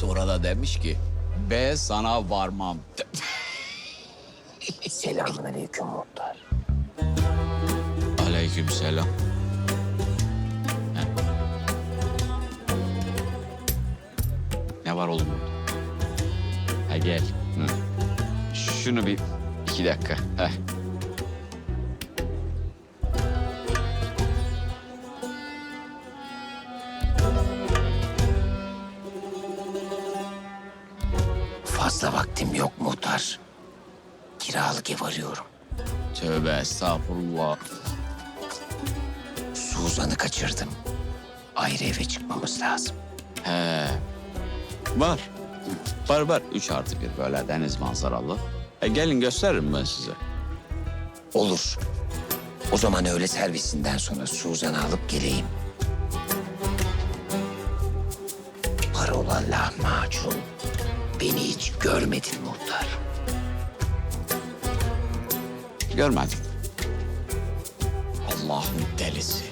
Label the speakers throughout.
Speaker 1: Sonra da demiş ki be sana varmam.
Speaker 2: Selamun aleyküm muhtar.
Speaker 1: Aleyküm selam. Ne var oğlum burada? Ha gel. Hı. Şunu bir iki dakika. Heh.
Speaker 2: Fazla vaktim yok muhtar. Kiralık ev arıyorum.
Speaker 1: Tövbe estağfurullah.
Speaker 2: Suzan'ı kaçırdım. Ayrı eve çıkmamız lazım.
Speaker 1: He. Var. Var var. Üç artı bir böyle deniz manzaralı. E gelin gösteririm ben size.
Speaker 2: Olur. O zaman öğle servisinden sonra Suzan'ı alıp geleyim. Parola lahmacun. Beni hiç görmedin muhtar.
Speaker 1: Görmedim. Allah'ın delisi.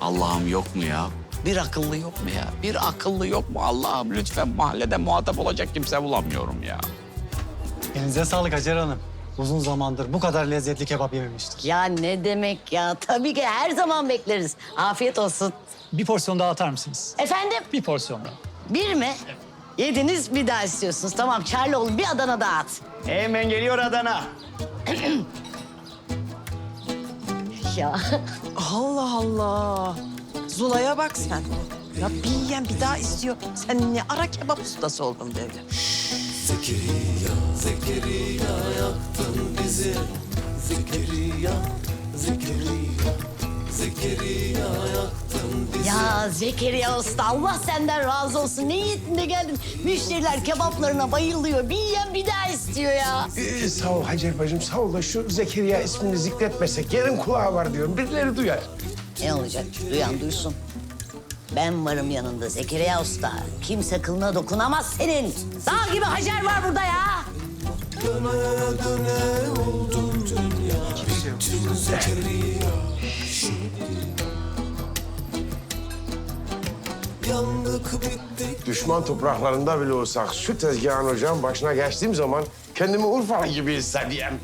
Speaker 1: Allah'ım yok mu ya? Bir akıllı yok mu ya? Bir akıllı yok mu Allah'ım? Lütfen mahallede muhatap olacak kimse bulamıyorum ya.
Speaker 3: Elinize sağlık Hacer Hanım. Uzun zamandır bu kadar lezzetli kebap yememiştik.
Speaker 4: Ya ne demek ya? Tabii ki her zaman bekleriz. Afiyet olsun.
Speaker 3: Bir porsiyon daha atar mısınız?
Speaker 4: Efendim
Speaker 3: Bir porsiyon daha.
Speaker 4: bir mi? Yediniz bir daha istiyorsunuz. Tamam Çarlıoğlu bir Adana daha at.
Speaker 5: Hemen geliyor Adana.
Speaker 4: Ya
Speaker 6: Allah Allah. Zula'ya bak sen. Ya bir yiyen bir daha istiyor. Sen ne ara kebap ustası oldun
Speaker 4: ya Zekeriya Usta Allah senden razı olsun. Ne niyetinde geldin? Müşteriler kebaplarına bayılıyor. Bir yiyen bir daha istiyor ya.
Speaker 7: Ee, sağ ol Hacer bacım, sağ ol da şu Zekeriya ismini zikretmesek yerin kulağı var diyorum. Birileri duyar.
Speaker 4: Ne olacak? Duyan duysun. Ben varım yanında Zekeriya Usta. Kimse kılına dokunamaz senin. Dağ gibi Hacer var burada ya.
Speaker 7: Düşman topraklarında bile olsak şu tezgahın ocağın başına geçtiğim zaman kendimi Urfalı gibi hissediyorum.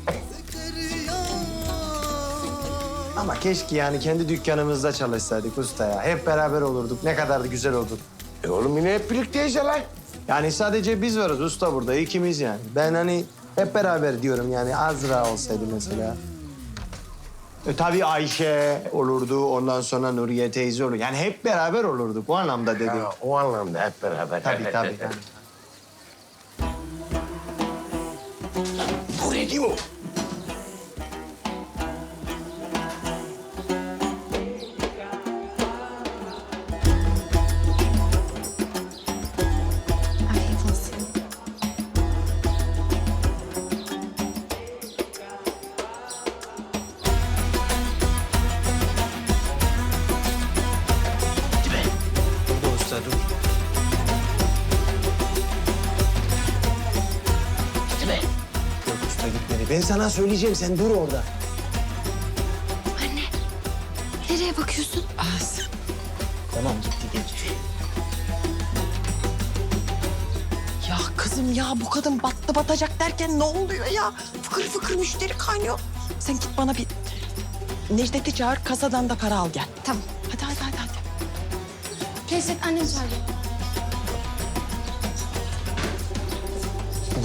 Speaker 8: Ama keşke yani kendi dükkanımızda çalışsaydık usta ya. Hep beraber olurduk. Ne kadar da güzel olurdu.
Speaker 7: E oğlum yine hep birlikteyiz ya lan.
Speaker 8: Yani sadece biz varız usta burada. ikimiz yani. Ben hani hep beraber diyorum yani Azra olsaydı mesela. E, tabii Ayşe olurdu. Ondan sonra Nuriye teyze olur. Yani hep beraber olurduk. O anlamda dedim.
Speaker 7: Ha, o anlamda hep beraber.
Speaker 8: Tabii tabii. tabii.
Speaker 7: Bu ne diyor?
Speaker 8: Ben sana söyleyeceğim. Sen dur orada.
Speaker 9: Anne, nereye bakıyorsun?
Speaker 8: Tamam gitti geçti.
Speaker 6: Ya kızım ya bu kadın battı batacak derken ne oluyor ya? Fıkır fıkır müşteri kaynıyor. Sen git bana bir Necdet'i çağır kasadan da para al gel.
Speaker 9: Tamam.
Speaker 6: Hadi hadi hadi hadi.
Speaker 9: Necdet annem çağırıyor.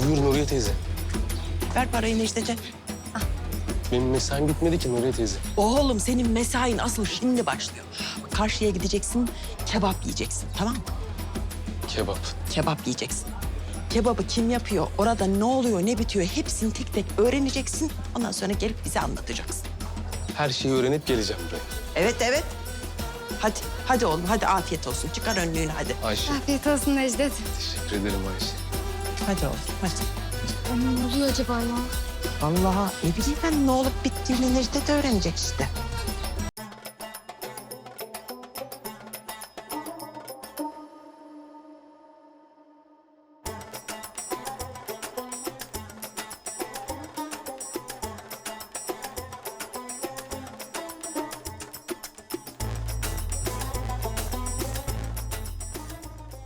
Speaker 10: Buyur Nuriye teyze.
Speaker 6: Ver parayı Necdet'e.
Speaker 10: Benim mesaim bitmedi ki Nuriye teyze.
Speaker 6: Oğlum senin mesain asıl şimdi başlıyor. Karşıya gideceksin, kebap yiyeceksin tamam mı?
Speaker 10: Kebap.
Speaker 6: Kebap yiyeceksin. Kebabı kim yapıyor, orada ne oluyor, ne bitiyor hepsini tek tek öğreneceksin. Ondan sonra gelip bize anlatacaksın.
Speaker 10: Her şeyi öğrenip geleceğim buraya.
Speaker 6: Evet, evet. Hadi, hadi oğlum, hadi afiyet olsun. Çıkar önlüğünü hadi.
Speaker 10: Ayşe.
Speaker 9: Afiyet olsun Necdet.
Speaker 10: Teşekkür ederim Ayşe.
Speaker 6: Hadi oğlum, hadi.
Speaker 9: Anne ne oluyor acaba ya?
Speaker 6: Vallahi ne bileyim ben ne olup bittiğini Necdet öğrenecek işte.